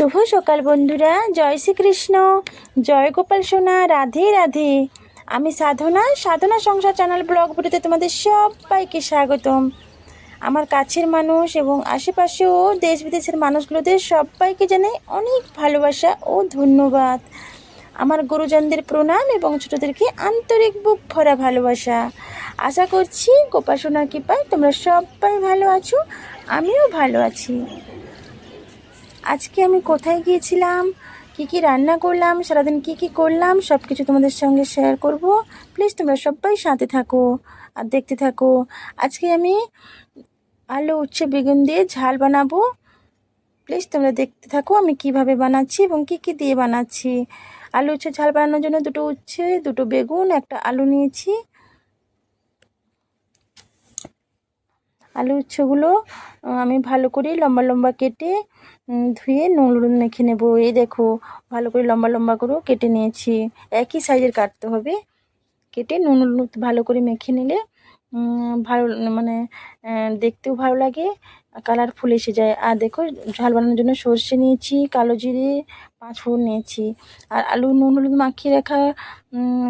শুভ সকাল বন্ধুরা, জয় শ্রীকৃষ্ণ। জয় গোপাল সোনা, রাধে রাধে। আমি সাধনা সাধনা সংসার চ্যানেল ব্লগ তোমাদের সবাইকে স্বাগতম। আমার কাছের মানুষ এবং আশেপাশেও দেশ বিদেশের মানুষগুলোদের সবাইকে জানাই অনেক ভালোবাসা ও ধন্যবাদ। আমার গুরুজনদের প্রণাম এবং ছোটোদেরকে আন্তরিক বুক ভরা ভালোবাসা। আশা করছি গোপাল সোনার কৃপায় তোমরা সবাই ভালো আছো, আমিও ভালো আছি। আজকে আমি কোথায় গিয়েছিলাম? কি কি রান্না করলাম? সারাদিন কি কি করলাম? সব কিছু তোমাদের সঙ্গে শেয়ার করব। প্লিজ তোমরা সবাই সাথে থাকো আর দেখতে থাকো। আজকে আমি আলু উচ্ছে বেগুন দিয়ে ঝাল বানাবো। প্লিজ তোমরা দেখতে থাকো আমি কীভাবে বানাচ্ছি এবং কি কি দিয়ে বানাচ্ছি। আলু উচ্ছে ঝাল বানানোর জন্য দুটো উচ্ছে, দুটো বেগুন, একটা আলু নিয়েছি। আলু উচ্ছেগুলো আমি ভালো করে লম্বা লম্বা কেটে ধুয়ে নুন হলুদ মেখে নেব। এই দেখো, ভালো করে লম্বা লম্বা করেও কেটে নিয়েছি। একই সাইজের কাটতে হবে। কেটে নুন হলুদ ভালো করে মেখে নিলে ভালো মানে দেখতেও ভালো লাগে কালারফুল এসে যায়। আর দেখো, ঝাল বানানোর জন্য সর্ষে নিয়েছি, কালো জিরে, পাঁচ ফোড়ন নিয়েছি। আর আলু নুন হলুদ মাখিয়ে রাখা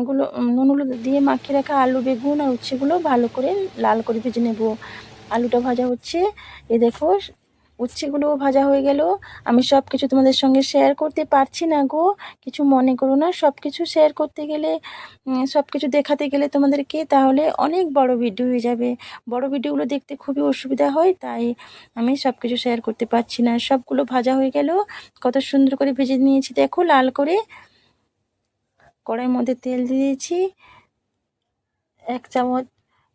গুলো, নুন হলুদ দিয়ে মাখিয়ে রাখা আলু, বেগুন আর উচ্ছেগুলো ভালো করে লাল করে ভেজে নেব। আলুটা ভাজা হচ্ছে। এ দেখো উচ্ছেগুলোও ভাজা হয়ে গেল। আমি সব কিছু তোমাদের সঙ্গে শেয়ার করতে পারছি না গো। কিছু মনে করো না। সব কিছু শেয়ার করতে গেলে সব কিছু দেখাতে গেলে তোমাদেরকে তাহলে অনেক বড় ভিডিও হয়ে যাবে। বড় ভিডিওগুলো দেখতে খুবই অসুবিধা হয়, তাই আমি সব কিছু শেয়ার করতে পারছি না। সবগুলো ভাজা হয়ে গেল। কত সুন্দর করে ভেজে নিয়েছি। দেখো, লাল করে কড়াইয়ের মধ্যে তেল দিয়েছি। এক চামচ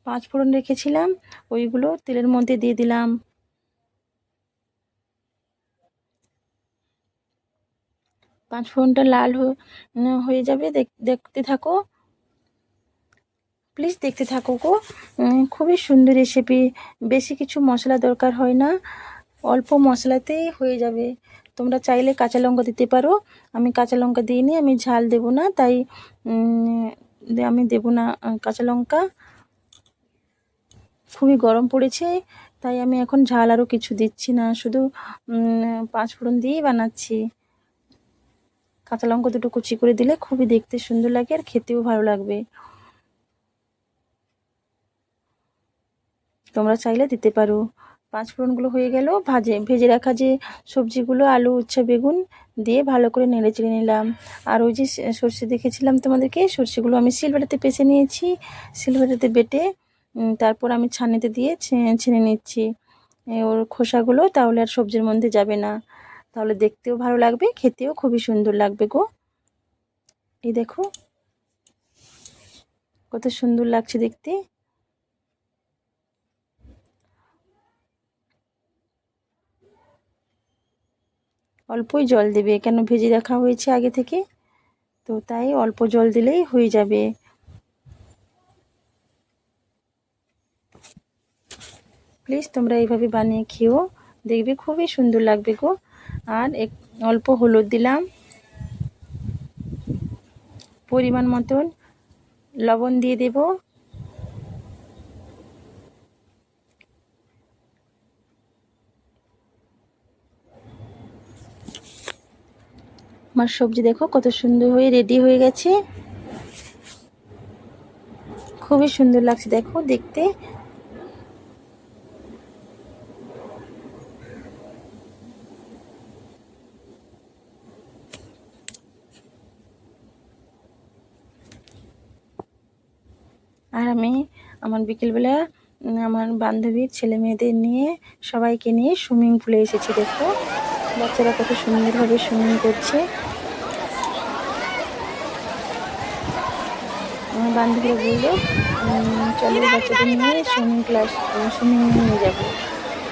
পাঁচ ফোড়ন রেখেছিলাম। ওইগুলো তেলের মধ্যে দিয়ে দিলাম। পাঁচ ফোড়নটা লাল হয়ে- যাবে। দেখ- দেখতে থাকো। প্লিজ দেখতে থাকো গো। খুবই সুন্দর রেসিপি বেশি কিছু মশলা দরকার হয় না। অল্প মশলাতেই হয়ে যাবে। তোমরা চাইলে কাঁচা লঙ্কা দিতে পারো। আমি কাঁচা লঙ্কা দিইনি আমি ঝাল দেবো না তাই আমি দেবো না কাঁচা লঙ্কা। খুবই গরম পড়েছে তাই আমি এখন ঝাল আরও কিছু দিচ্ছি না। শুধু উম, পাঁচ ফোড়ন দিয়েই বানাচ্ছি। কাঁচা লঙ্কা দুটো কুচি করে দিলে খুবই দেখতে সুন্দর লাগে আর খেতেও ভালো লাগবে। তোমরা চাইলে দিতে পারো। পাঁচ ফোড়নগুলো হয়ে গেল, ভাজে, ভেজে রাখা যে সবজিগুলো, আলু, উচ্ছে, বেগুন দিয়ে ভালো করে নেড়ে চেড়ে নিলাম। আর ওই যে সর্ষে দেখেছিলাম তোমাদেরকে, সর্ষেগুলো আমি সিলভারেতে পেঁচে নিয়েছি। সিলভারেতে বেটে তারপর আমি ছানেতে দিয়ে ছেনে নিচ্ছি। ওর খোসাগুলো তাহলে আর সবজির মধ্যে যাবে না। তাহলে দেখতেও ভালো লাগবে, খেতেও খুবই সুন্দর লাগবে গো। এই দেখো, কত সুন্দর লাগছে দেখতে। অল্পই জল দেবে, কেন ভেজে রাখা হয়েছে আগে থেকে? তো তাই অল্প জল দিলেই হয়ে যাবে। প্লিজ তোমরা এইভাবে বানিয়ে খেও দেখবে খুবই সুন্দর লাগবে গো। আর এক অল্প হলুদ দিলাম। পরিমাণ মতন লবণ দিয়ে দেব। আমার সবজি দেখো কত সুন্দর হয়ে রেডি হয়ে গেছে। খুবই সুন্দর লাগছে দেখো, দেখতে আর আমি আমার বিকেলবেলা আমার বান্ধবীর ছেলে মেয়েদের নিয়ে সবাইকে নিয়ে সুইমিং পুলে এসেছি, দেখো। বাচ্চারা কত সুন্দরভাবে সুইমিং করছে। আমার বান্ধবীরা বলল চলো বাচ্চাদের নিয়ে সুইমিং ক্লাস সুইমিং নিয়ে যাব।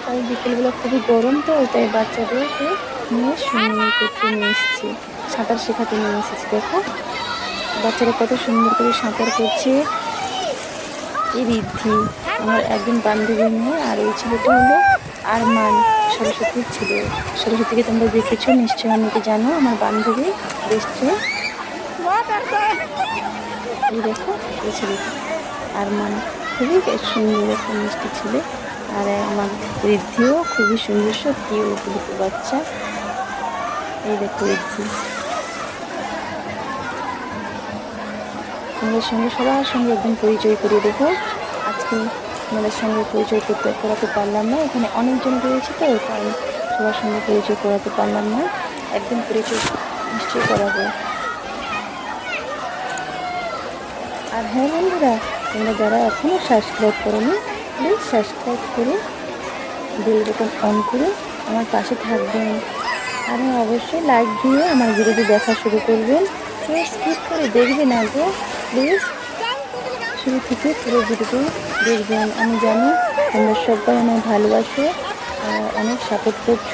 তাই বিকেলবেলা খুবই গরম তো, তাই বাচ্চাদেরকে নিয়ে সুইমিং করতে নিয়ে এসেছি, সাঁতার শেখাতে নিয়ে এসেছি, দেখো। বাচ্চারা কত সুন্দর করে সাঁতার করছে এই ঋদ্ধি, আমার একজন বান্ধবী মেয়ে আর এই ছেলেটা হলো আরমান সরস্বতীর ছেলে। সরস্বতীকে তোমরা দেখেছ নিশ্চয়ই অনেকে জানো, আমার বান্ধবী বেস্ট এই দেখো, এই ছেলেটা, আরমান, খুবই সুন্দর একটা মিষ্টি ছেলে। আর আমার ঋদ্ধিও খুবই সুন্দর সত্যি উপযুক্ত বাচ্চা। এই দেখো রিদ্ধি তোমাদের সঙ্গে, সবার সঙ্গে একদম পরিচয় করিয়ে দেবো। আজকে তোমাদের সঙ্গে পরিচয় করতে করাতে পারলাম না। এখানে অনেকজন রয়েছে তো, তাই সবার সঙ্গে পরিচয় করাতে পারলাম না। একদম পরিচয় নিশ্চয়ই করাবো আর হ্যাঁ বন্ধুরা, তোমরা যারা এখনও সাবস্ক্রাইব করোনি প্লিজ সাবস্ক্রাইব করে বেল বাটন অন করে আমার পাশে থাকবেন। আর হ্যাঁ অবশ্যই লাইক দিয়ে আমার ভিডিওটি দেখা শুরু করবেন। কেউ স্কিপ করে দেখবে না গো প্লিজ। শুরু থেকে পুরো ভিডিওটি দেখবেন। আমি জানি তোমরা সবাই আমার ভালোবাসো আর অনেক সাপোর্ট করছ।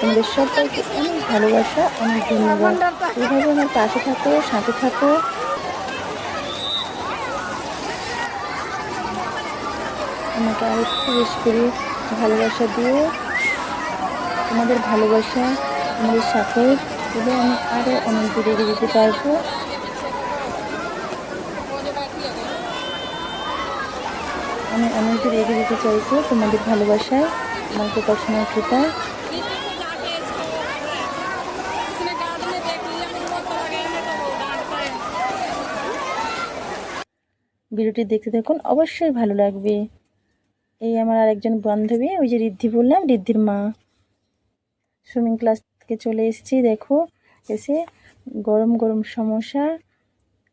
তোমাদের সবাইকে অনেক ভালোবাসা, অনেক ধন্যবাদ। এইভাবে আমার পাশে থাকো, সাথে থাকো। আমাকে আর একটু বেশি করে ভালোবাসা দিয়ে তোমাদের ভালোবাসা, তোমাদের সাপোর্ট এবং আমি আরও অনেক দূরে যেতে পারব। আমি অনেকদূর এগিয়ে যেতে চাইছি তোমাদের ভালোবাসায়, আমার প্রকাশনার কৃপায়। ভিডিওটি দেখতে দেখুন অবশ্যই ভালো লাগবে। এই আমার আরেকজন বান্ধবী, ওই যে রিদ্ধি বললাম রিদ্ধির মা। সুইমিং ক্লাস থেকে চলে এসেছি, দেখো, এসে গরম গরম সমস্যা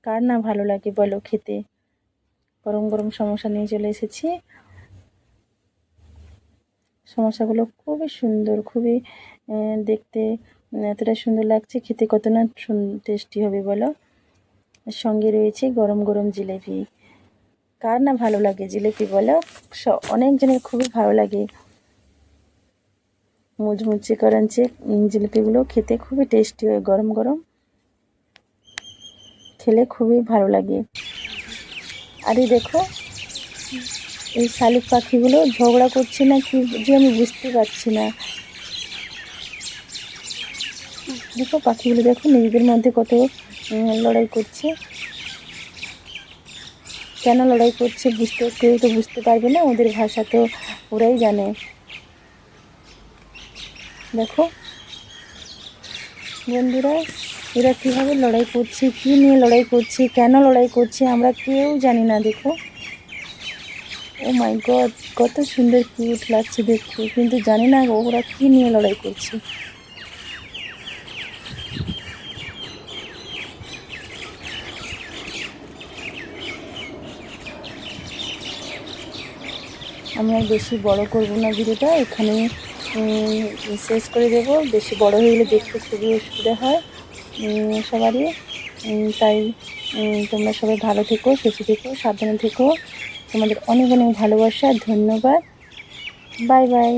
কার না ভালো লাগে বলো খেতে। গরম গরম সমস্যা নিয়ে চলে এসেছি। সমস্যাগুলো খুবই সুন্দর, খুবই দেখতে এতটা সুন্দর লাগছে, খেতে কত না টেস্টি হবে বলো? সঙ্গে রয়েছে গরম গরম জিলেপি। কার না ভালো লাগে জিলেপি বলো? অনেকজনের খুবই ভালো লাগে। মুচমুচে করাঞ্চে জিলিপিগুলো খেতে খুবই টেস্টি হয়, গরম গরম। খেলে খুবই ভালো লাগে। আর এই দেখো, এই শালিক পাখিগুলো ঝগড়া করছে না কি যে আমি বুঝতে পারছি না। দেখো পাখিগুলো, দেখো নিজেদের মধ্যে কত লড়াই করছে। কেন লড়াই করছে বুঝতে, কেউ তো বুঝতে পারবে না, ওদের ভাষা তো ওরাই জানে। দেখো, বন্ধুরা এরা কীভাবে লড়াই করছে, কী নিয়ে লড়াই করছে, কেন লড়াই করছে আমরা কেউ জানি না, দেখো। ও মাই গড কত সুন্দর কিউট লাগছে দেখতে, কিন্তু জানি না ওরা কী নিয়ে লড়াই করছে। আমি আর বেশি বড় করব না ভিডিওটা এখানে শেষ করে দেব। বেশি বড় হয়ে গেলে দেখতে খুবই অসুবিধা হয়। সবারই। তাই তোমরা সবাই ভালো থেকো, সুস্থ থেকো, সাবধানে থেকো। তোমাদের অনেক অনেক ভালোবাসা, ধন্যবাদ। Bye bye.